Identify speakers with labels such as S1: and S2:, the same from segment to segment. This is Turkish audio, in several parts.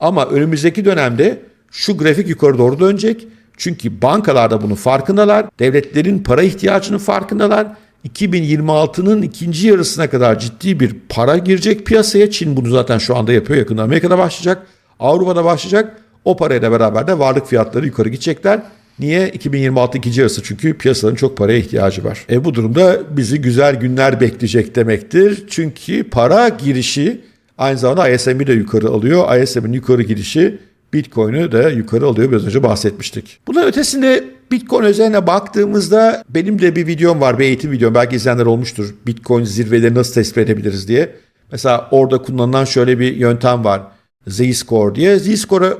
S1: Ama önümüzdeki dönemde şu grafik yukarı doğru dönecek. Çünkü bankalar da bunun farkındalar. Devletlerin para ihtiyacının farkındalar. 2026'nın ikinci yarısına kadar ciddi bir para girecek piyasaya. Çin bunu zaten şu anda yapıyor. Yakında Amerika'da başlayacak. Avrupa'da başlayacak. O parayla beraber de varlık fiyatları yukarı gidecekler. Niye? 2026 ikinci yarısı çünkü piyasanın çok paraya ihtiyacı var. E bu durumda bizi güzel günler bekleyecek demektir. Çünkü para girişi aynı zamanda ISM'i de yukarı alıyor. ISM'in yukarı girişi Bitcoin'i de yukarı alıyor. Biraz önce bahsetmiştik. Bunun ötesinde Bitcoin özeline baktığımızda benim de bir videom var. Bir eğitim videom. Belki izleyenler olmuştur. Bitcoin zirveleri nasıl tespit edebiliriz diye. Mesela orada kullanılan şöyle bir yöntem var. Z-Score diye. Z-Score'a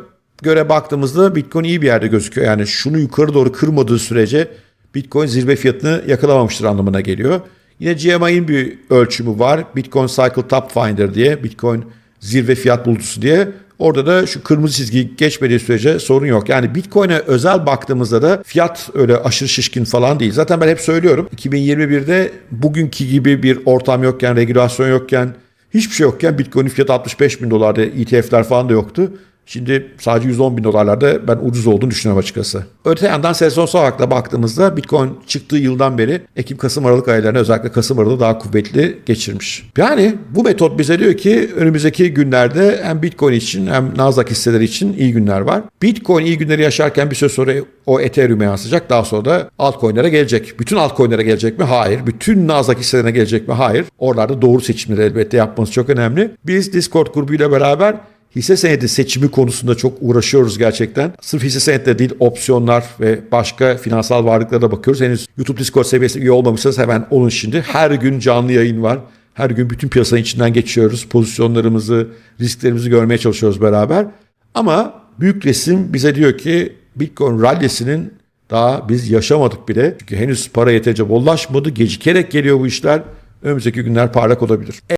S1: göre baktığımızda Bitcoin iyi bir yerde gözüküyor. Yani şunu yukarı doğru kırmadığı sürece Bitcoin zirve fiyatını yakalamamıştır anlamına geliyor. Yine GMI'nin bir ölçümü var. Bitcoin Cycle Top Finder diye. Bitcoin zirve fiyat bulucusu diye. Orada da şu kırmızı çizgi geçmediği sürece sorun yok. Yani Bitcoin'e özel baktığımızda da fiyat öyle aşırı şişkin falan değil. Zaten ben hep söylüyorum 2021'de bugünkü gibi bir ortam yokken, regülasyon yokken, hiçbir şey yokken Bitcoin'in fiyatı 65 bin dolarda ETF'ler falan da yoktu. Şimdi sadece 110 bin dolarlarda ben ucuz olduğunu düşünüyorum açıkçası. Öte yandan sezonsal olarak da baktığımızda Bitcoin çıktığı yıldan beri Ekim, Kasım, Aralık aylarını özellikle Kasım Aralık'ı daha kuvvetli geçirmiş. Yani bu metot bize diyor ki önümüzdeki günlerde hem Bitcoin için hem Nasdaq hisseleri için iyi günler var. Bitcoin iyi günleri yaşarken bir süre sonra o Ethereum'e yansıyacak. Daha sonra da altcoin'lere gelecek. Bütün altcoin'lere gelecek mi? Hayır. Bütün Nasdaq hisselerine gelecek mi? Hayır. Oralarda doğru seçimleri elbette yapmanız çok önemli. Biz Discord grubuyla beraber Hisse senedi seçimi konusunda çok uğraşıyoruz gerçekten. Sırf hisse senetleri değil opsiyonlar ve başka finansal varlıklara da bakıyoruz. Henüz YouTube Discord seviyesinde üye olmamışsanız hemen olun şimdi. Her gün canlı yayın var. Her gün bütün piyasanın içinden geçiyoruz. Pozisyonlarımızı, risklerimizi görmeye çalışıyoruz beraber. Ama büyük resim bize diyor ki Bitcoin rallisinin daha biz yaşamadık bile. Çünkü henüz para yeterince bollaşmadı. Gecikerek geliyor bu işler. Önümüzdeki günler parlak olabilir.